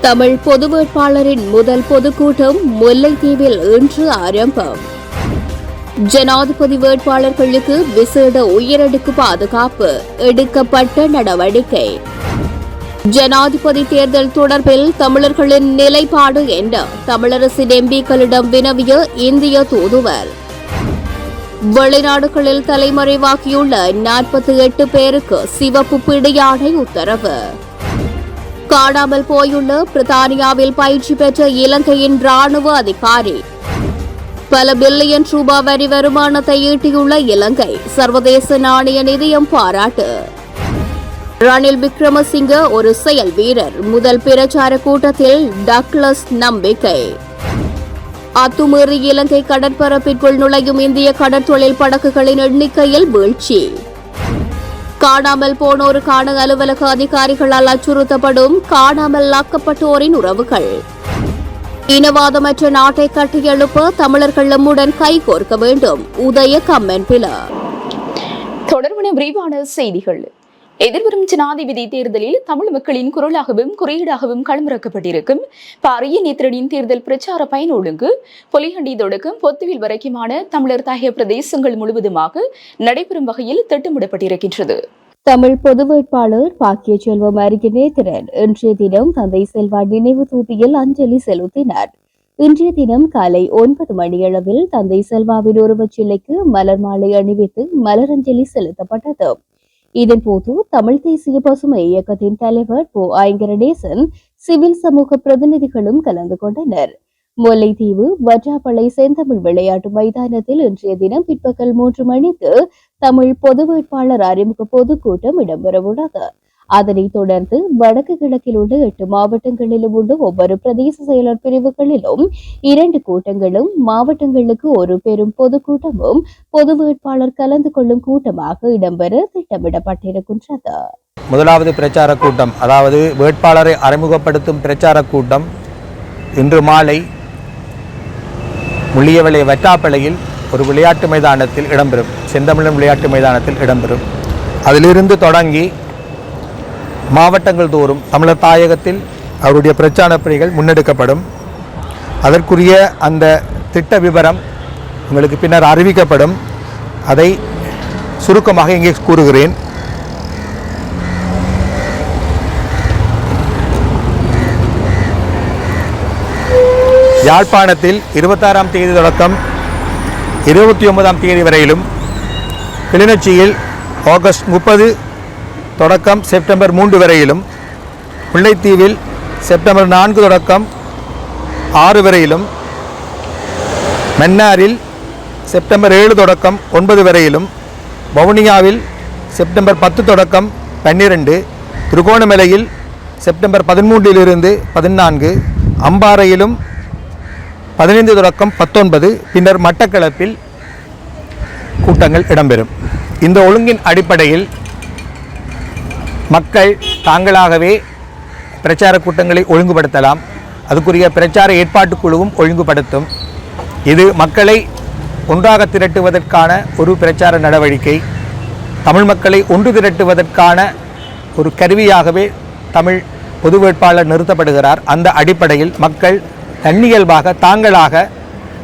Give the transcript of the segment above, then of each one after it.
தமிழ் பொது வேட்பாளரின் முதல் பொதுக்கூட்டம் முல்லைத்தீவில் இன்று ஆரம்பம். ஜனாதிபதி வேட்பாளர்களுக்கு விசேட உயரடுக்கு பாதுகாப்பு எடுக்கப்பட்ட நடவடிக்கை. ஜனாதிபதி தேர்தல் தொடர்பில் தமிழர்களின் நிலைப்பாடு என்ற தமிழரசின் எம்பிக்களிடம் வினவிய இந்திய தூதுவர். வெளிநாடுகளில் தலைமறைவாகியுள்ள நாற்பத்தி எட்டு பேருக்கு சிவப்பு பிடியாணை உத்தரவு. காணாமல் போயுள்ள பிரித்தானியாவில் பயிற்சி பெற்ற இலங்கையின் ராணுவ அதிகாரி. பல பில்லியன் ரூபாய் வரி வருமானத்தை ஈட்டியுள்ள இலங்கை சர்வதேச நாணய நிதியம் பாராட்டு. ரணில் விக்ரமசிங்க ஒரு செயல் வீரர். முதல் பிரச்சார கூட்டத்தில் டக்ளஸ் நம்பிக்கை. அத்துமீறி இலங்கை கடற்பரப்பிற்குள் நுழையும் இந்திய கடற்தொழில் படகுகளின் எண்ணிக்கையில் வீழ்ச்சி. காணாமல் போனோருக்கான அலுவலக அதிகாரிகளால் அச்சுறுத்தப்படும் காணாமல் ஆக்கப்பட்டோரின் உறவுகள். இனவாதமற்ற நாட்டை கட்டியெழுப்ப தமிழர்கள் நம்முடன் கைகோர்க்க வேண்டும். உதய கம்மென்பில தொடர்பான விரிவான செய்திகள். எதிர்வரும் ஜனாதிபதி தேர்தலில் தமிழ் மக்களின் குரலாகவும் குறியீடாகவும் களமிறக்கப்பட்டிருக்கும். பாரிய நேத்திரனின் தேர்தல் பிரச்சார பயன் ஒழுங்கு பொலிகண்டி தொடக்கம் பொத்துவில் வரைக்குமான தமிழர் தாயக பிரதேசங்கள் முழுவதுமாக நடைபெறும் வகையில் திட்டமிடப்பட்டிருக்கின்றது. தமிழ் பொது வேட்பாளர் பாக்கிய செல்வம் அருகே நேத்திரன் இன்றைய தினம் தந்தை செல்வா நினைவு தூபியில் அஞ்சலி செலுத்தினார். இன்றைய தினம் காலை ஒன்பது மணியளவில் தந்தை செல்வாவின் உருவச் சிலைக்கு மலர் மாலை அணிவித்து மலரஞ்சலி செலுத்தப்பட்டது. இதன்போது தமிழ் தேசிய பசுமை இயக்கத்தின் தலைவர் போ. ஐங்கரநேசன் சிவில் சமூக பிரதிநிதிகளும் கலந்து கொண்டனர். முல்லைத்தீவு வற்றாப்பளை செந்தமிழ் விளையாட்டு மைதானத்தில் இன்றைய தினம் பிற்பகல் மூன்று மணிக்கு தமிழ் பொது வேட்பாளர் அறிமுக பொதுக்கூட்டம் இடம்பெறவுள்ளது அதனைத் தொடர்ந்து வடக்கு கிழக்கில் உள்ள எட்டு மாவட்டங்களிலும் உள்ள ஒவ்வொரு பிரதேச செயலர் பிரிவுகளிலும் இரண்டு கூட்டங்களும் மாவட்டங்களுக்கு ஒரு பெரும் பொதுக்கூட்டமும் பொது வேட்பாளர் கலந்து கொள்ளும் கூட்டமாக இடம்பெற திட்டமிடப்பட்டிருக்கின்றது. முதலாவது பிரச்சார கூட்டம் அதாவது வேட்பாளரை அறிமுகப்படுத்தும் பிரச்சார கூட்டம் இன்று மாலை முள்ளியவளை வட்டாப்பளையில் ஒரு விளையாட்டு மைதானத்தில் இடம்பெறும் செந்தமிழன் விளையாட்டு மைதானத்தில் இடம்பெறும். அதிலிருந்து தொடங்கி மாவட்டங்கள் தோறும் தமிழர் தாயகத்தில் அவருடைய பிரச்சார பணிகள் முன்னெடுக்கப்படும். அதற்குரிய அந்த திட்ட விவரம் உங்களுக்கு பின்னர் அறிவிக்கப்படும். அதை சுருக்கமாக இங்கே கூறுகிறேன். யாழ்ப்பாணத்தில் இருபத்தாறாம் தேதி தொடக்கம் இருபத்தி ஒன்பதாம் தேதி வரையிலும் கிளிநொச்சியில் ஆகஸ்ட் முப்பது தொடக்கம் செப்டம்பர் மூன்று வரையிலும் முல்லைத்தீவில் செப்டம்பர் நான்கு தொடக்கம் ஆறு வரையிலும் மன்னாரில் செப்டம்பர் ஏழு தொடக்கம் ஒன்பது வரையிலும் வவுனியாவில் செப்டம்பர் பத்து தொடக்கம் பன்னிரண்டு திருகோணமலையில் செப்டம்பர் பதிமூன்றிலிருந்து பதினான்கு அம்பாறையிலும் பதினைந்து தொடக்கம் பத்தொன்பது பின்னர் மட்டக்களப்பில் கூட்டங்கள் இடம்பெறும். இந்த ஒழுங்கின் அடிப்படையில் மக்கள் தாங்களாகவே பிரச்சார கூட்டங்களை ஒழுங்குபடுத்தலாம். அதுக்குரிய பிரச்சார ஏற்பாட்டுக் குழுவும் ஒழுங்குபடுத்தும். இது மக்களை ஒன்றாக திரட்டுவதற்கான ஒரு பிரச்சார நடவடிக்கை. தமிழ் மக்களை ஒன்று திரட்டுவதற்கான ஒரு கருவியாகவே தமிழ் பொது வேட்பாளர் நிறுத்தப்படுகிறார். அந்த அடிப்படையில் மக்கள் தன்னியல்பாக தாங்களாக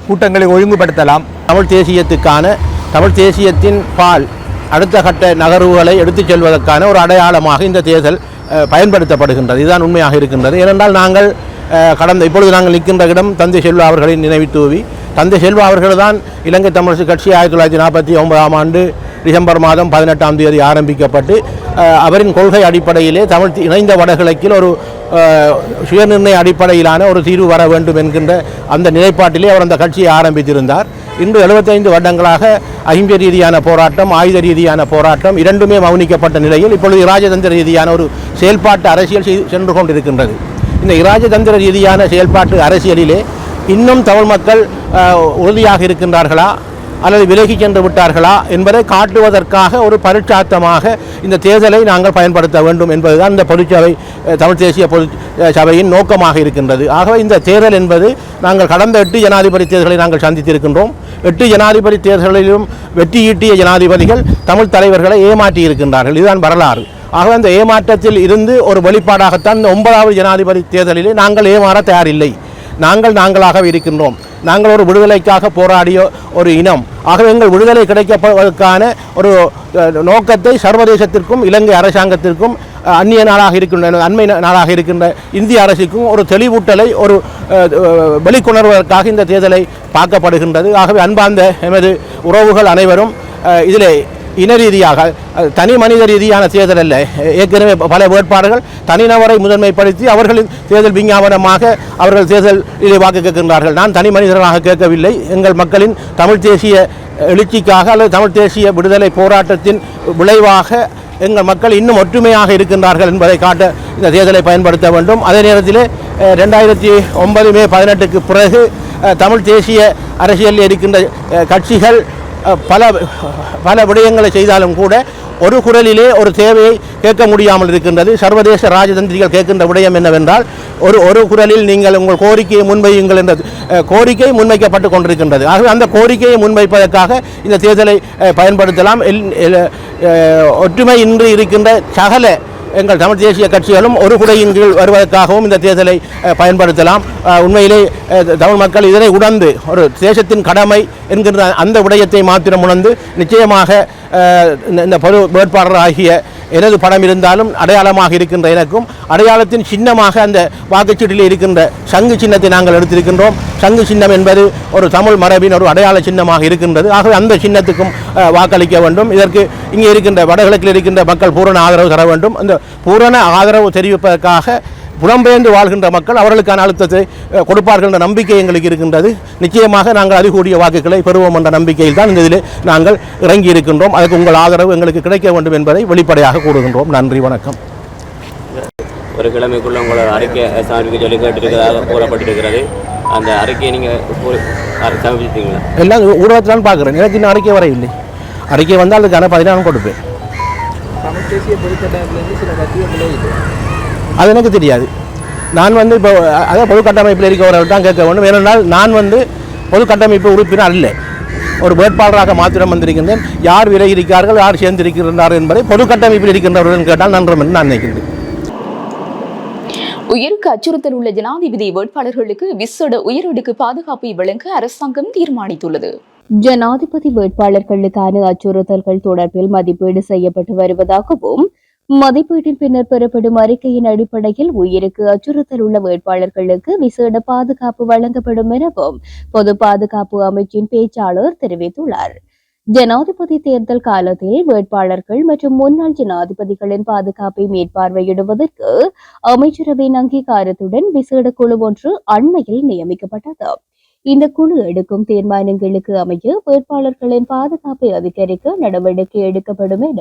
கூட்டங்களை ஒழுங்குபடுத்தலாம். தமிழ் தேசியத்துக்கான தமிழ் தேசியத்தின் பால் அடுத்த கட்ட நகர்வுகளை எடுத்துச் செல்வதற்கான ஒரு அடையாளமாக இந்த தேர்தல் பயன்படுத்தப்படுகின்றது. இதுதான் உண்மையாக இருக்கின்றது. ஏனென்றால் நாங்கள் கடந்த இப்பொழுது நாங்கள் நிற்கின்ற இடம் தந்தை செல்வா அவர்களின் நினைவு தூவி. தந்தை செல்வா அவர்கள் தான் இலங்கை தமிழரசு கட்சி ஆயிரத்தி தொள்ளாயிரத்தி நாற்பத்தி ஒன்பதாம் ஆண்டு டிசம்பர் மாதம் பதினெட்டாம் தேதி ஆரம்பிக்கப்பட்டு அவரின் கொள்கை அடிப்படையிலே தமிழ் இணைந்த வடகிழக்கில் ஒரு சுயநிர்ணய அடிப்படையிலான ஒரு தீர்வு வர வேண்டும் என்கின்ற அந்த நிலைப்பாட்டிலே அவர் அந்த கட்சியை ஆரம்பித்திருந்தார். இன்று 75 வருடங்களாக ஐம்பிய ரீதியான போராட்டம் ஆயுத ரீதியான போராட்டம் இரண்டுமே மௌனிக்கப்பட்ட நிலையில் இப்பொழுது இராஜதந்திர ரீதியான ஒரு செயல்பாட்டு அரசியல் சென்று கொண்டிருக்கின்றது. இந்த இராஜதந்திர ரீதியான செயல்பாட்டு அரசியலிலே இன்னும் தமிழ் மக்கள் உறுதியாக இருக்கின்றார்களா? அல்லது விலகி சென்று விட்டார்களா? என்பதை காட்டுவதற்காக ஒரு பரிட்சார்த்தமாக இந்த தேர்தலை நாங்கள் பயன்படுத்த வேண்டும் என்பதுதான் இந்த பொதுச்சபை தமிழ் தேசிய பொது சபையின் நோக்கமாக இருக்கின்றது. ஆகவே இந்த தேர்தல் என்பது நாங்கள் கடந்த எட்டு ஜனாதிபதி தேர்தலை நாங்கள் சந்தித்திருக்கின்றோம். எட்டு ஜனாதிபதி தேர்தலிலும் வெற்றியீட்டிய ஜனாதிபதிகள் தமிழ் தலைவர்களை ஏமாற்றி இருக்கின்றார்கள். இதுதான் வரலாறு. ஆக அந்த ஏமாற்றத்தில் இருந்து ஒரு வெளிப்பாடாகத்தான் இந்த ஒன்பதாவது ஜனாதிபதி தேர்தலிலே நாங்கள் ஏமாற தயாரில்லை. நாங்கள் நாங்களாகவே இருக்கின்றோம். நாங்கள் ஒரு விடுதலைக்காக போராடிய ஒரு இனம். ஆகவே எங்கள் விடுதலை கிடைக்கப்படுவதற்கான ஒரு நோக்கத்தை சர்வதேசத்திற்கும் இலங்கை அரசாங்கத்திற்கும் அந்நிய நாடாக இருக்கின்ற அண்மை நாடாக இருக்கின்ற இந்திய அரசுக்கும் ஒரு தெளிவூட்டலை ஒரு வெளிக்கொணர்வதற்காக இந்த தேர்தலை பார்க்கப்படுகின்றது. ஆகவே அன்பார்ந்த எமது உறவுகள் அனைவரும் இதில் இன ரீதியாக தனி மனித ரீதியான தேர்தல் அல்ல. ஏற்கனவே பல வேட்பாளர்கள் தனிநபரை முதன்மைப்படுத்தி அவர்களின் தேர்தல் விஞ்ஞாபனமாக அவர்கள் தேர்தல் வாக்கு கேட்கின்றார்கள். நான் தனி மனிதர்களாக கேட்கவில்லை. எங்கள் மக்களின் தமிழ் தேசிய எழுச்சிக்காக அல்லது தமிழ் தேசிய விடுதலை போராட்டத்தின் விளைவாக எங்கள் மக்கள் இன்னும் ஒற்றுமையாக இருக்கின்றார்கள் என்பதை காட்ட இந்த தேர்தலை பயன்படுத்த வேண்டும். அதே நேரத்தில் ரெண்டாயிரத்தி ஒன்பது மே பதினெட்டுக்கு பிறகு தமிழ் தேசிய அரசியலில் இருக்கின்ற கட்சிகள் பல பல விடயங்களை செய்தாலும் கூட ஒரு குரலிலே ஒரு தேவையை கேட்க முடியாமல் இருக்கின்றது. சர்வதேச ராஜதந்திரிகள் கேட்கின்ற விடயம் என்னவென்றால் ஒரு ஒரு குரலில் நீங்கள் உங்கள் கோரிக்கையை முன்வையுங்கள் என்ற கோரிக்கை முன்வைக்கப்பட்டு கொண்டிருக்கின்றது. ஆகவே அந்த கோரிக்கையை முன்வைப்பதற்காக இந்த தேர்தலை பயன்படுத்தலாம். எல்- எல்- இருக்கின்ற சகல எங்கள் தமிழ் தேசிய கட்சிகளும் ஒரு குடையின் கீழ் வருவதற்காகவும் இந்த தேர்தலை பயன்படுத்தலாம். உண்மையிலே தமிழ் மக்கள் இதனை உணர்ந்து ஒரு தேசத்தின் கடமை என்கின்ற அந்த விடயத்தை மாத்திரம் உணர்ந்து நிச்சயமாக இந்த- இந்த பொது வேட்பாளர் ஆகிய எனது படம் இருந்தாலும் அடையாளமாக இருக்கின்ற எனக்கும் அடையாளத்தின் சின்னமாக அந்த வாக்குச்சீட்டில் இருக்கின்ற சங்கு சின்னத்தை நாங்கள் எடுத்திருக்கின்றோம். சங்கு சின்னம் என்பது ஒரு தமிழ் மரபின் ஒரு அடையாள சின்னமாக இருக்கின்றது. ஆகவே அந்த சின்னத்துக்கும் வாக்களிக்க வேண்டும். இதற்கு இங்கே இருக்கின்ற வடகிழக்கில் இருக்கின்ற மக்கள் பூரண ஆதரவு தர வேண்டும். அந்த பூரண ஆதரவு தெரிவிப்பதற்காக புலம்பெயர்ந்து வாழ்கின்ற மக்கள் அவர்களுக்கான அழுத்தத்தை கொடுப்பார்கள் என்ற நம்பிக்கை எங்களுக்கு இருக்கின்றது. நிச்சயமாக நாங்கள் அதிகூடிய வாக்குகளை பெறுவோம் என்ற நம்பிக்கையில் தான் இந்த இதிலே நாங்கள் இறங்கி இருக்கின்றோம் அதுக்கு உங்கள் ஆதரவு எங்களுக்கு கிடைக்க வேண்டும் என்பதை வெளிப்படையாக கூறுகின்றோம். நன்றி வணக்கம். ஒரு கிழமைக்குள்ள உங்களோட அறிக்கை சமர்ப்பிக்க சொல்லி கேட்டிருக்கிறதாக கூறப்பட்டிருக்கிறது. அந்த அறிக்கையை நீங்கள் சமர்ப்பிச்சிட்டீங்களா? எல்லாம் ஊடகத்தில் தான் பார்க்குறேன். எனக்கு இன்னும் அறிக்கை வரையில்லை அறிக்கை வந்தால் அதுக்கான பதினாறு கொடுப்பேன். தமிழ் தேசிய பொதுக்கட்டமைப்பிலிருந்து சில மத்திய விளையுது அது எனக்கு தெரியாது. நான் வந்து இப்போ அ- அதான் பொது கட்டமைப்பில் இருக்கவர்கள் தான் கேட்க வேண்டும். ஏனென்றால் நான் வந்து பொது கட்டமைப்பு உறுப்பினர் அல்ல. ஒரு வேட்பாளராக மாத்திரம் வந்திருக்கின்றேன். யார் விலகி இருக்கிறார்கள் யார் சேர்ந்திருக்கிறார்கள் என்பதை பொது கட்டமைப்பில் இருக்கின்றவர்கள் கேட்டால் நன்றம் என்று நான் நினைக்கின்றேன். உயிருக்கு அச்சுறுத்தல் உள்ள ஜனாதிபதி வேட்பாளர்களுக்கு விசேட உயரடுக்கு பாதுகாப்பை வழங்க அரசாங்கம் தீர்மானித்துள்ளது. ஜனாதிபதி வேட்பாளர்களுக்கான அச்சுறுத்தல்கள் தொடர்பில் மதிப்பீடு செய்யப்பட்டு வருவதாகவும் மதிப்பீட்டின் பின்னர் பெறப்படும் அறிக்கையின் அடிப்படையில் உயிருக்கு அச்சுறுத்தல் உள்ள வேட்பாளர்களுக்கு விசேட பாதுகாப்பு வழங்கப்படும் எனவும் பொது பாதுகாப்பு அமைச்சின் பேச்சாளர் தெரிவித்துள்ளார். ஜனாதிபதி தேர்தல் காலத்தில் வேட்பாளர்கள் மற்றும் முன்னாள் ஜனாதிபதிகளின் பாதுகாப்பை மேற்பார்வையிடுவதற்கு அமைச்சரவையின் அங்கீகாரத்துடன் விசேட குழு ஒன்று அண்மையில் நியமிக்கப்பட்டது. இந்த குழு எடுக்கும் தீர்மானங்களுக்கு அமைய வேட்பாளர்களின் பாதுகாப்பை அதிகரிக்க நடவடிக்கை எடுக்கப்படும் என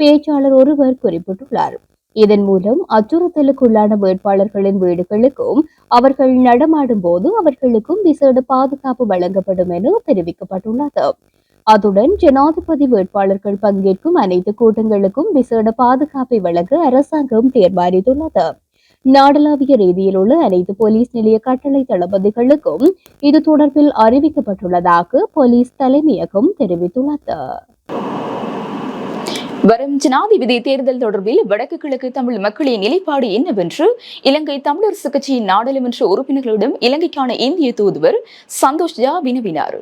பேச்சாளர் ஒருவர் குறிப்பிட்டுள்ளார். இதன் மூலம் அச்சுறுத்தலுக்குள்ளான வேட்பாளர்களின் வீடுகளுக்கும் அவர்கள் நடமாடும் போது அவர்களுக்கும் விசேட பாதுகாப்பு வழங்கப்படும் என தெரிவிக்கப்பட்டுள்ளது. அத்துடன் ஜனாதிபதி வேட்பாளர்கள் பங்கேற்கும் அனைத்து கூட்டங்களுக்கும் விசேட பாதுகாப்பை வழங்க அரசாங்கம் தீர்மானித்துள்ளது. நாடளாவிய ரீதியில் உள்ள அனைத்து போலீஸ் நிலைய கட்டளை தளபதிகளுக்கும் இது தொடர்பில் அறிவிக்கப்பட்டுள்ளதாக போலீஸ் தலைமையகம் தெரிவித்துள்ளது. வரும் ஜனாதிபதி தேர்தல் தொடர்பில் வடக்கு கிழக்கு தமிழ் மக்களின் நிலைப்பாடு என்னவென்று இலங்கை தமிழரசு கட்சியின் நாடாளுமன்ற உறுப்பினர்களிடம் இலங்கைக்கான இந்திய தூதுவர் சந்தோஷ் ஜா வினவினார்.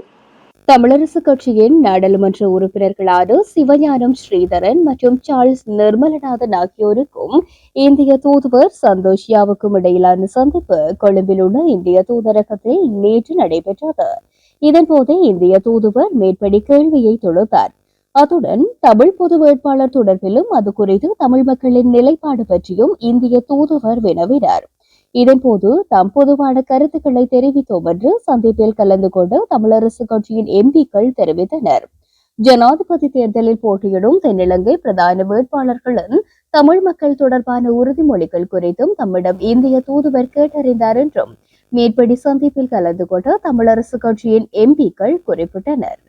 தமிழரசு கட்சியின் நாடாளுமன்ற உறுப்பினர்களான சிவஞானம் ஸ்ரீதரன் மற்றும் சார்ல்ஸ் நிர்மலநாதன் ஆகியோருக்கும் இந்திய தூதுவர் சந்தோஷ் யாவுக்கும் இடையிலான சந்திப்பு கொழும்பில் உள்ள இந்திய தூதரகத்தில் நேற்று நடைபெற்றது. இதன்போது இந்திய தூதுவர் மேற்படி கேள்வியை தொடுத்தார். அத்துடன் தமிழ் பொது வேட்பாளர் தொடர்பிலும் அது குறித்து தமிழ் மக்களின் நிலைப்பாடு பற்றியும் இந்திய தூதுவர் வினவினார். இதன்போது தாம் பொதுவான கருத்துக்களை தெரிவித்தோம் என்று சந்திப்பில் கலந்து கொண்டு தமிழரசு கட்சியின் எம்பிக்கள் தெரிவித்தனர். ஜனாதிபதி தேர்தலில் போட்டியிடும் தென்னிலங்கை பிரதான வேட்பாளர்களின் தமிழ் மக்கள் தொடர்பான உறுதிமொழிகள் குறித்தும் தம்மிடம் இந்திய தூதுவர் கேட்டறிந்தார் என்றும் மேற்படி சந்திப்பில் கலந்து கொண்ட தமிழரசு கட்சியின் எம்பிக்கள் குறிப்பிட்டனர்.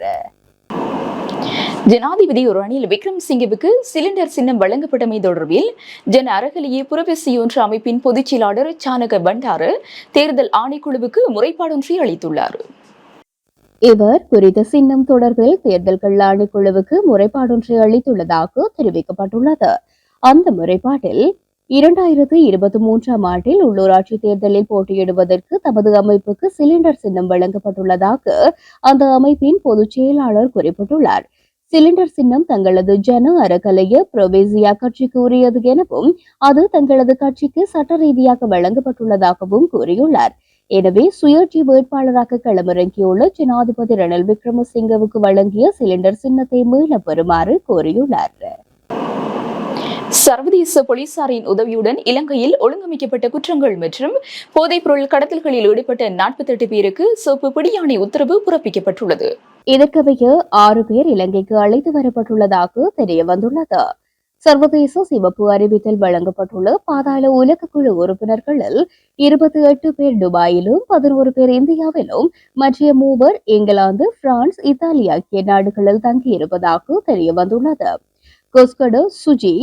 ஜனாதிபதி ஒரு ரணில் விக்ரம் சிங்கவுக்கு சிலிண்டர் சின்னம் வழங்கப்பட்டமை தொடர்பில் ஜன அறகலிய புறவெசியொன்று அமைப்பின் பொதுச் செயலாளர் சானக பண்டாரு தேர்தல் ஆணைக்குழுவுக்கு முறைப்பாடொன்றை அளித்துள்ளார். இவர் குறித்த சின்னம் தொடர்பில் தேர்தல்கள் ஆணைக்குழுவுக்கு முறைப்பாடொன்றை அளித்துள்ளதாக தெரிவிக்கப்பட்டுள்ளது. அந்த முறைப்பாட்டில் இரண்டாயிரத்து இருபத்தி மூன்றாம் ஆண்டில் உள்ளூராட்சி தேர்தலில் போட்டியிடுவதற்கு தமது அமைப்புக்கு சிலிண்டர் சின்னம் வழங்கப்பட்டுள்ளதாக அந்த அமைப்பின் பொதுச் செயலாளர் குறிப்பிட்டுள்ளார். சிலிண்டர் சின்னம் தங்களது ஜன அறக்கலைய புரோவேசியா கட்சிக்கு உரியது எனவும் அது தங்களது கட்சிக்கு சட்ட ரீதியாக வழங்கப்பட்டுள்ளதாகவும் கூறியுள்ளார். எனவே சுயேட்சை வேட்பாளராக களமிறங்கியுள்ள ஜனாதிபதி ரணில் விக்ரமசிங்கவுக்கு வழங்கிய சிலிண்டர் சின்னத்தை மீளப் பெறுமாறு கோரியுள்ளார். சர்வதேச போலீசாரின் உதவியுடன் இலங்கையில் ஒழுங்கமைக்கப்பட்ட குற்றங்கள் மற்றும் போதைப்பொருள் கடத்தல்களில் ஈடுபட்ட நாற்பத்தி எட்டு பேருக்கு சிவப்பு பிடியாணை உத்தரவு பிறப்பிக்கப்பட்டுள்ளது. இதற்கமைய ஆறு பேர் இலங்கைக்கு அழைத்து வரப்பட்டுள்ளதாக தெரிய வந்துள்ளது சர்வதேச சிவப்பு அறிவித்தல் வழங்கப்பட்டுள்ள பாதாள உலக குழு உறுப்பினர்களில் இருபத்தி எட்டு பேர் துபாயிலும் பதினோரு பேர் இந்தியாவிலும் மற்ற மூவர் இங்கிலாந்து பிரான்ஸ் இத்தாலி ஆகிய நாடுகளில் தங்கியிருப்பதாக தெரிய வந்துள்ளது கொஸ்கடு சுஜி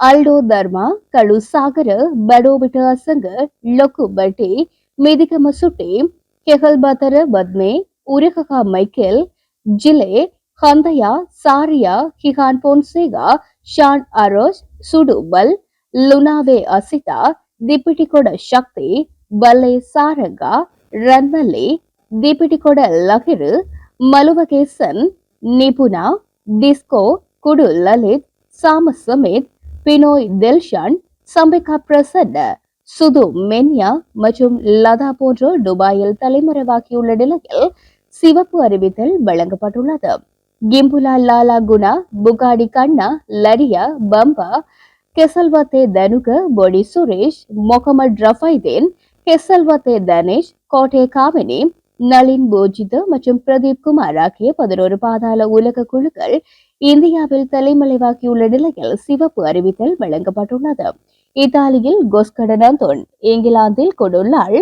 அல்டோ தர்மா கழு சாகர படோபிட்ட அசங்க லொக்கு பட்டி மிதிகம சுட்டி கெகல்பத்தர பத்மே உருககா மைக்கேல் ஜிலே ஹந்தயா சாரியா ஹிகான் பொன்சேகா ஷான் அரோஸ் சுடுபல் லுனாவே அசிதா திப்பிட்டிகொட சக்தி பல்லே சாரங்கா ரன்மல்லி திப்பிட்டிகொட லகிரு மலுவகேசன் நிபுனா டிஸ்கோ குடு லலித் சாம சமித் பினோய் தெல்ஷான் சம்பிகா பிரசன்ன சுது மென்யா மற்றும் லதா போன்றோர் துபாயில் தலைமறைவாகியுள்ள நிலையில் சிவப்பு அறிவித்தல் வழங்கப்பட்டுள்ளது. கிம்புலா லாலா குணா புகாடி கண்ணா லரியா பம்பா கெசல்வத்தே தனுக பொடி சுரேஷ் முகமது ரஃபைதேன் கெசல்வத்தே தனேஷ் கோட்டே காமினி நளின் போஜித் மற்றும் பிரதீப் குமார் ஆகிய பதினோரு பாதாள உலக குழுக்கள் இந்தியாவில் தலைமறைவாகியுள்ள நிலையில் சிவப்பு அறிவித்தல் வழங்கப்பட்டுள்ளது. இத்தாலியில் கொஸ்கடனந்தோன் இங்கிலாந்தில் கொடுள்ளாள்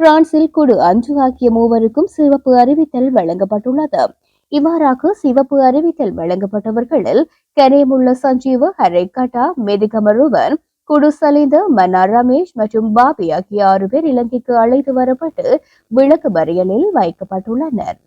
பிரான்சில் குடு அஞ்சு ஆகிய மூவருக்கும் சிவப்பு அறிவித்தல் வழங்கப்பட்டுள்ளது. இவ்வாறாக சிவப்பு அறிவித்தல் வழங்கப்பட்டவர்களில் கனேமுள்ள சஞ்சீவ ஹரேகட்டா மெதிகமருவன் குடு சலிந்த மன்னா ரமேஷ் மற்றும் பாபி ஆகிய ஆறு பேர் இலங்கைக்கு அழைத்து வரப்பட்டு விளக்கு மறியலில் வைக்கப்பட்டுள்ளனர்.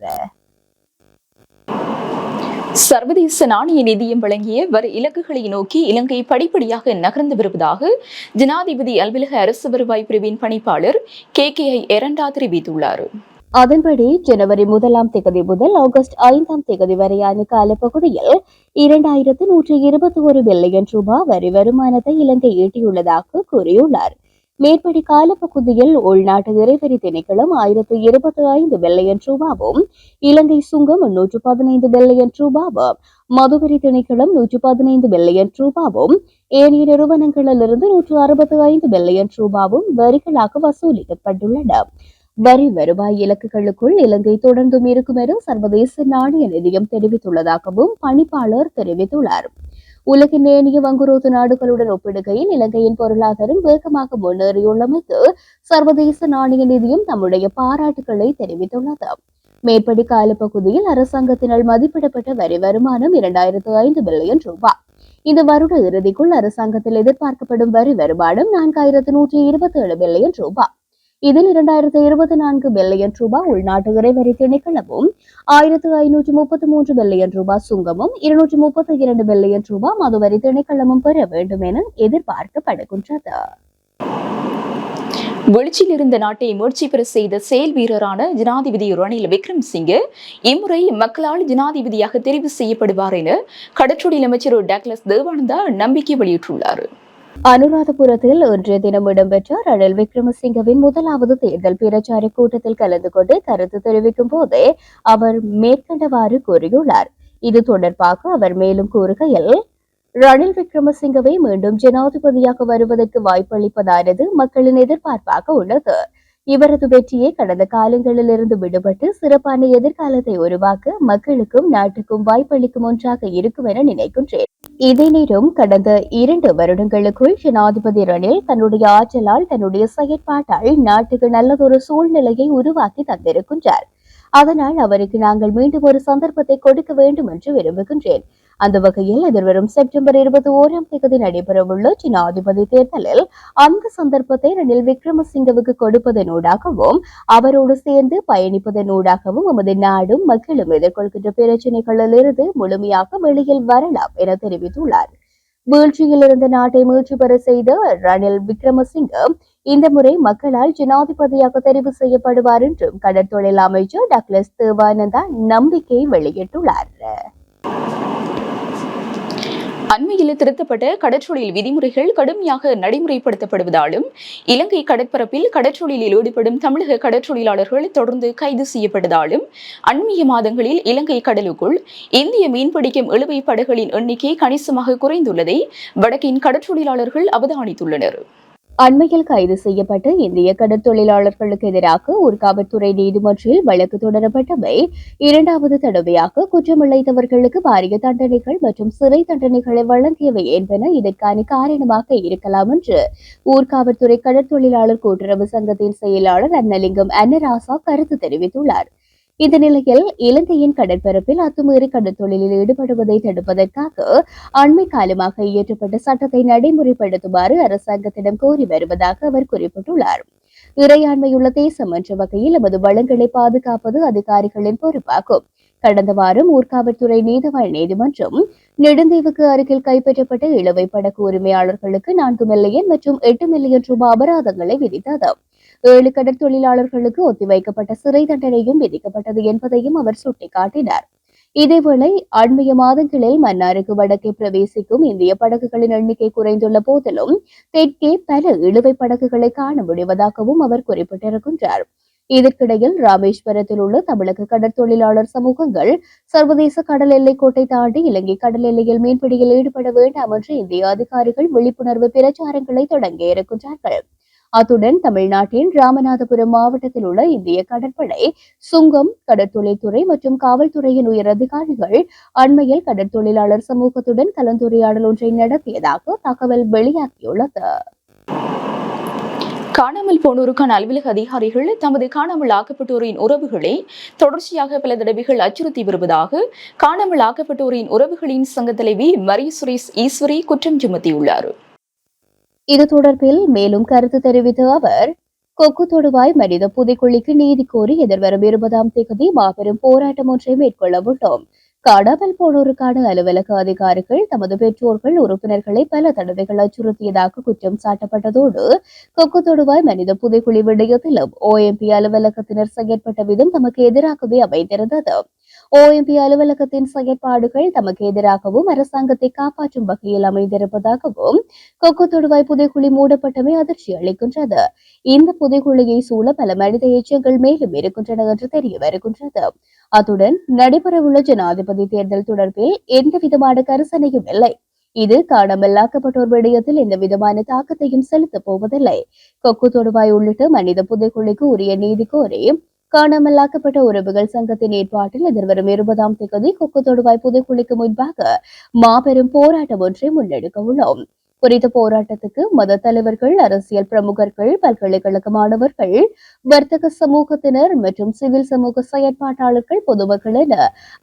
சர்வதேச நாணய நிதியம் வழங்கிய வரி இலக்குகளை நோக்கி இலங்கை படிப்படியாக நகர்ந்து வருவதாக ஜனாதிபதி அலுவலக அரசு வருவாய் பிரிவின் பணிப்பாளர் கே கே ஐ எரண்டா தெரிவித்துள்ளார். அதன்படி ஜனவரி முதலாம் தேதி முதல் ஆகஸ்ட் ஐந்தாம் தேதி வரையான காலப்பகுதியில் இரண்டாயிரத்து நூற்றி இருபத்தி ஒரு பில்லியன் ரூபாய் வரி வருமானத்தை இலங்கை ஈட்டியுள்ளதாக கூறியுள்ளார். மேற்படி காலப்பகுதியில் உள்நாட்டு இறைவரி திணைக்களம் ஆயிரத்து இருபத்தி ஐந்து பில்லியன் ரூபாவும் இலங்கை சுங்கம் நூற்று பதினைந்து பில்லியன் ரூபாவும் மதுவரி திணைக்களம் நூற்று பதினைந்து பில்லியன் ரூபாவும் ஏனைய நிறுவனங்களிலிருந்து நூற்று அறுபத்தி ஐந்து பில்லியன் ரூபாவும் வரிகளாக வசூலிக்கப்பட்டுள்ளன. வரி வருவாய் இலக்குகளுக்குள் இலங்கை தொடர்ந்தும் இருக்கும் என சர்வதேச நாணய நிதியம் தெரிவித்துள்ளதாகவும் பணிப்பாளர் தெரிவித்துள்ளார். உலகின் ஏனைய வங்குரோத்து நாடுகளுடன் ஒப்பிடுகையில் இலங்கையின் பொருளாதாரம் வேகமாக முன்னேறியுள்ளமைக்கு சர்வதேச நாணய நிதியம் தம்முடைய பாராட்டுகளை தெரிவித்துள்ளது. மேற்படி காலப்பகுதியில் அரசாங்கத்தினால் மதிப்பிடப்பட்ட வரி வருமானம் இரண்டாயிரத்து ஐந்து பில்லியன் ரூபாய். இந்த வருட இறுதிக்குள் அரசாங்கத்தில் எதிர்பார்க்கப்படும் வரி வருமானம் நான்காயிரத்து நூற்றி இருபத்தி ஏழு பில்லியன் ரூபாய். இதில் இரண்டாயிரத்து இருபத்தி நான்கு பில்லியன் ரூபாய் உள்நாட்டு இறைவரி திணைக்களமும் ஆயிரத்து ஐநூற்று முப்பத்தி மூன்று பில்லியன் ரூபாய் சுங்கமும் இருநூற்று முப்பத்தி இரண்டு பில்லியன் ரூபாய் மதுவரி திணைக்களமும் பெற வேண்டும் என எதிர்பார்க்கப்படுகின்றது. வெளிச்சில் இருந்த நாட்டை முயற்சி பெற செய்த செயல் வீரரான ஜனாதிபதி ரணில் விக்ரம்சிங்கே இம்முறை மக்களால் ஜனாதிபதியாக தெரிவு செய்யப்படுவார் என கடற்றொழில் அமைச்சர் டாக்லஸ் தேவானந்தா நம்பிக்கை வெளியிட்டுள்ளார். அனுராதபுரத்தில் இன்றைய தினம் இடம்பெற்ற ரணில் விக்ரமசிங்கவின் முதலாவது தேர்தல் பிரச்சார கூட்டத்தில் கலந்து கொண்டு கருத்து தெரிவிக்கும் போதே அவர் மேற்கண்டவாறு கூறியுள்ளார். இது தொடர்பாக அவர் மேலும் கூறுகையில் ரணில் விக்ரமசிங்கவை மீண்டும் ஜனாதிபதியாக வருவதற்கு வாய்ப்பளிப்பதானது மக்களின் எதிர்பார்ப்பாக உள்ளது. இவரது வெற்றியை கடந்த காலங்களிலிருந்து விடுபட்டு சிறப்பான எதிர்காலத்தை உருவாக்க மக்களுக்கும் நாட்டுக்கும் வாய்ப்பளிக்கும் ஒன்றாக இருக்கும் என நினைக்கின்றேன். இதே நேரம் கடந்த இரண்டு வருடங்களுக்குள் ஜனாதிபதி ரணில் தன்னுடைய ஆற்றலால் தன்னுடைய செயற்பாட்டால் நாட்டுக்கு நல்லதொரு சூழ்நிலையை உருவாக்கி தந்திருக்கின்றார். அதனால் அவருக்கு நாங்கள் மீண்டும் ஒரு சந்தர்ப்பத்தை கொடுக்க வேண்டும் என்று விரும்புகின்றேன். அந்த வகையில் எதிர்வரும் செப்டம்பர் இருபத்தி ஓராம் தேதி நடைபெறவுள்ள ஜனாதிபதி தேர்தலில் அந்த சந்தர்ப்பத்தை ரணில் விக்ரமசிங்கவுக்கு கொடுப்பதனூடாகவும் அவரோடு சேர்ந்து பயணிப்பதனூடாகவும் நமது நாடும் மக்களும் எதிர்கொள்கின்ற பிரச்சனைகளிலிருந்து முழுமையாக வெளியில் வரலாம் என தெரிவித்துள்ளார். வீழ்ச்சியில் இருந்த நாட்டை மீழ்ச்சி பெற செய்த ரணில் விக்ரமசிங்க இந்த முறை மக்களால் ஜனாதிபதியாக தெரிவு செய்யப்படுவார் என்றும் கடற்தொழில் அமைச்சர் டக்ளஸ் தேவானந்தா நம்பிக்கை வெளியிட்டுள்ளார். அண்மையில் திருத்தப்பட்ட கடற்றொழில் விதிமுறைகள் கடுமையாக நடைமுறைப்படுத்தப்படுவதாலும் இலங்கை கடற்பரப்பில் கடற்றொழிலில் ஈடுபடும் தமிழக கடற்றொழிலாளர்கள் தொடர்ந்து கைது செய்யப்பட்டதாலும் அண்மைய மாதங்களில் இலங்கை கடலுக்குள் இந்திய மீன்பிடிக்கும் இழுவை படகுகளின் எண்ணிக்கை கணிசமாக குறைந்துள்ளதை வடக்கின் கடற்றொழிலாளர்கள் அவதானித்துள்ளனர். அண்மையில் கைது செய்யப்பட்ட இந்திய கடற்தொழிலாளர்களுக்கு எதிராக ஊர்காவல்துறை நீதிமன்றில் வழக்கு தொடரப்பட்டவை இரண்டாவது தடவையாக குற்றமிழைத்தவர்களுக்கு பாரிய தண்டனைகள் மற்றும் சிறை தண்டனைகளை வழங்கியவை என்பன இதற்கான காரணமாக இருக்கலாம் என்று ஊர்காவல்துறை கடற்தொழிலாளர் கூட்டுறவு சங்கத்தின் செயலாளர் அன்னலிங்கம் அன்னராசா கருத்து தெரிவித்துள்ளார். இந்த நிலையில் இலங்கையின் கடற்பரப்பில் அத்துமீறி கடற்தொழிலில் ஈடுபடுவதை தடுப்பதற்காக அண்மை காலமாக இயற்றப்பட்ட சட்டத்தை நடைமுறைப்படுத்துமாறு அரசாங்கத்திடம் கோரி வருவதாக அவர் குறிப்பிட்டுள்ளார். இறையாண்மையுள்ள தேசம் என்ற வகையில் எமது வளங்களை பாதுகாப்பது அதிகாரிகளின் பொறுப்பாகும். கடந்த வாரம் ஊர்காவல்துறை நீதவாள் நீதிமன்றம் நெடுந்தீவுக்கு அருகில் கைப்பற்றப்பட்ட இழுவை படகு உரிமையாளர்களுக்கு நான்கு மில்லியன் மற்றும் எட்டு மில்லியன் ரூபாய் அபராதங்களை விதித்தது. ஏழு கடற்தொழிலாளர்களுக்கு ஒத்திவைக்கப்பட்ட சிறை தண்டனையும் விதிக்கப்பட்டது என்பதையும் அவர் சுட்டிக்காட்டினார். இதேவேளை அண்மைய மாதங்களில் மன்னாருக்கு வடக்கே பிரவேசிக்கும் இந்திய படகுகளின் எண்ணிக்கை குறைந்துள்ள போதிலும் தெற்கே பல இழுவை படகுகளை காண முடிவதாகவும் அவர் குறிப்பிட்டிருக்கின்றார். இதற்கிடையில் ராமேஸ்வரத்தில் உள்ள தமிழக கடற்தொழிலாளர் சமூகங்கள் சர்வதேச கடல் எல்லைக்கோட்டை தாண்டி இலங்கை கடல் எல்லையில் மீன்பிடியில் ஈடுபட வேண்டாம் என்று இந்திய அதிகாரிகள் விழிப்புணர்வு பிரச்சாரங்களை தொடங்கியிருக்கின்றார்கள். அத்துடன் தமிழ்நாட்டின் ராமநாதபுரம் மாவட்டத்தில் உள்ள இந்திய கடற்படை சுங்கம் கடற்தொழில்துறை மற்றும் காவல்துறையின் உயர் அதிகாரிகள் அண்மையில் கடற்தொழிலாளர் சமூகத்துடன் கலந்துரையாடல் ஒன்றை நடத்தியதாக தகவல் வெளியாகியுள்ளது. காணாமல் போனோருக்கான அலுவலக அதிகாரிகள் தமது காணாமல் ஆக்கப்பட்டோரின் உறவுகளை தொடர்ச்சியாக பல தடவைகள் அச்சுறுத்தி வருவதாக காணாமல் ஆக்கப்பட்டோரின் உறவுகளின் சங்க தலைவி மரிய சுரேஷ் ஈஸ்வரி குற்றம் சுமத்தியுள்ளார். இது தொடர்பில் மேலும் கருத்து தெரிவித்த அவர் கொக்கு தொடுவாய் மனித புதைக்குழிக்கு நீதி கோரி எதிர்வரும் இருபதாம் தேதி மாபெரும் போராட்டம் ஒன்றை மேற்கொள்ள உள்ளோம். காணாமல் போனோருக்கான அலுவலக அதிகாரிகள் தமது பெற்றோர்கள் உறுப்பினர்களை பல தடவைகள் அச்சுறுத்தியதாக குற்றம் சாட்டப்பட்டதோடு கொக்கு தொடுவாய் மனித புதைக்குழி விடயத்திலும் ஓஎம்பி அலுவலகத்தினர் செயற்பட்ட விதம் தமக்கு எதிராகவே அமைந்திருந்தது. ஓஎம்பி அலுவலகத்தின் செயற்பாடுகள் தமக்கு எதிராகவும் அரசாங்கத்தை காப்பாற்றும் வகையில் அமைந்திருப்பதாகவும் கொக்கு தொடுவாய் புதைக்குழி மூடப்பட்டமை அதிர்ச்சி அளிக்கின்றது. இந்த புதைக்குழியை சூழ பல மனித எச்சங்கள் மேலும் இருக்கின்றன என்று தெரிய வருகின்றது. அத்துடன் நடைபெறவுள்ள ஜனாதிபதி தேர்தல் தொடர்பில் எந்த விதமான கரிசனையும் இல்லை. இது காணாமலாக்கப்பட்டோர் விடயத்தில் எந்த விதமான தாக்கத்தையும் செலுத்தப் போவதில்லை. கொக்கு தொடுவாய் உள்ளிட்ட மனித புதைக்குழிக்கு உரிய நீதி கோரி காணாமலாக்கப்பட்ட உறவுகள் சங்கத்தின் ஏற்பாட்டில் எதிர்வரும் இருபதாம் தேதி கொக்கு தொடுவாய் புதைக்குழிக்கு முன்பாக மாபெரும் போராட்டம் ஒன்றை முன்னெடுக்க உள்ளோம். குறித்த போராட்டத்துக்கு மத தலைவர்கள் அரசியல் பிரமுகர்கள் பல்கலைக்கழக மாணவர்கள் வர்த்தக சமூகத்தினர் மற்றும் சிவில் சமூக செயற்பாட்டாளர்கள் பொதுமக்கள் என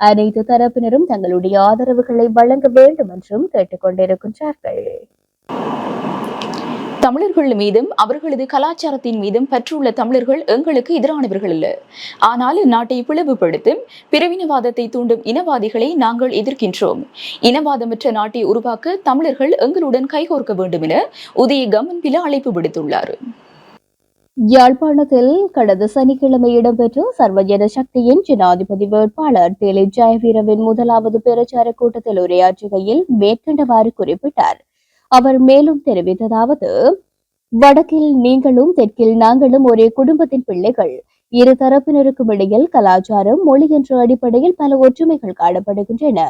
அனைத்து தரப்பினரும் தங்களுடைய ஆதரவுகளை வழங்க வேண்டும் என்றும் கேட்டுக்கொண்டிருக்கின்றார்கள். தமிழர்கள் மீதும் அவர்களது கலாச்சாரத்தின் மீதும் பற்றுள்ள தமிழர்கள் எங்களுக்கு எதிரானவர்கள் அல்ல. ஆனால் நாட்டை பிளவுபடுத்தும் பிரிவினவாதத்தை தூண்டும் இனவாதிகளை நாங்கள் எதிர்க்கின்றோம். இனவாதமற்ற நாட்டை உருவாக்க தமிழர்கள் எங்களுடன் கைகோர்க்க வேண்டும் என உதய கமன்பில அழைப்பு விடுத்துள்ளார். யாழ்ப்பாணத்தில் கடந்த சனிக்கிழமை இடம்பெற்ற சர்வஜன சக்தியின் ஜனாதிபதி வேட்பாளர் திலீப் ஜெயவீரவின் முதலாவது பிரச்சார கூட்டத்தில் உரையாற்றுகையில் மேற்கண்டவாறு குறிப்பிட்டார். அவர் மேலும் தெரிவித்ததாவது வடக்கில் நீங்களும் தெற்கில் நாங்களும் ஒரே குடும்பத்தின் பிள்ளைகள். இரு தரப்பினருக்கும் இடையில் கலாச்சாரம் மொழி என்ற அடிப்படையில் பல ஒற்றுமைகள் காணப்படுகின்றன.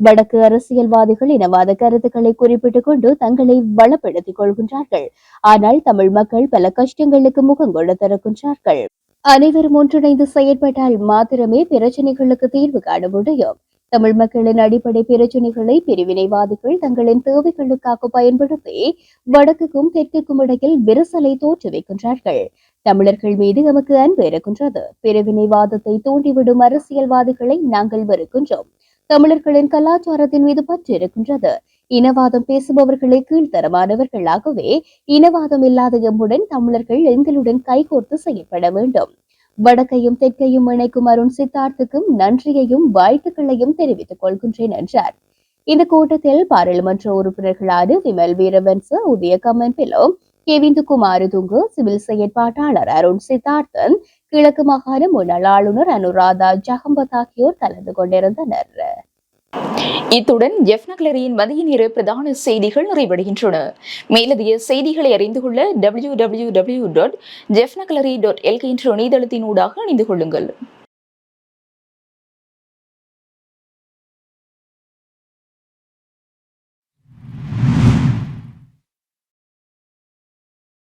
வடக்கு அரசியல்வாதிகள் இனவாத கருத்துக்களை குறிப்பிட்டுக் கொண்டு தங்களை வளப்படுத்திக் கொள்கின்றார்கள். ஆனால் தமிழ் மக்கள் பல கஷ்டங்களுக்கு முகம் திறக்கின்றார்கள். அனைவரும் ஒன்றிணைந்து செயற்பட்டால் மாத்திரமே பிரச்சனைகளுக்கு தீர்வு காண முடியும். தமிழ் மக்களின் அடிப்படை பிரச்சனைகளை பிரிவினைவாதிகள் தங்களின் தேவைகளுக்காக பயன்படுத்தி வடக்குக்கும் தெற்குக்கும் இடையில் விரிசலை தோற்றுவிக்கின்றார்கள். தமிழர்கள் மீது நமக்கு அன்பு இருக்கின்றது. பிரிவினைவாதத்தை தூண்டிவிடும் அரசியல்வாதிகளை நாங்கள் வெறுக்கின்றோம். தமிழர்களின் கலாச்சாரத்தின் மீது பற்று இருக்கின்றது. இனவாதம் பேசுபவர்களே கீழ்த்தரமானவர்களாகவே இனவாதம் இல்லாத எம்முடன் தமிழர்கள் எங்களுடன் கைகோர்த்து செயல்பட வேண்டும். வடக்கையும் தெற்கையும் இணைக்கும் அருண் சித்தார்த்துக்கும் நன்றியையும் வாழ்த்துக்களையும் தெரிவித்துக் கொள்கின்றேன் என்றார். இந்த கூட்டத்தில் பாராளுமன்ற உறுப்பினர்களான விமல் வீரவன்ச உதய பிலோ கேவிந்து குமார் துங்கு சிவில் செயற்பாட்டாளர் அருண் சித்தார்த்தன் கிழக்கு மாகாண முன்னாள் ஆளுநர் அனுராதா ஜகம்பத் ஆகியோர் கலந்து கொண்டிருந்தனர். இத்துடன் ஜெஃப் நகலரியின் மதிய நேர பிரதான செய்திகள் நிறைவடைகின்றன. மேலதிக செய்திகளை அறிந்து கொள்ள டபிள்யூ டபிள்யூ டபிள்யூ டாட் ஜெஃப் நகலரி டாட் எல்கே என்ற இணையதளத்தினூடாக இணைந்து கொள்ளுங்கள்.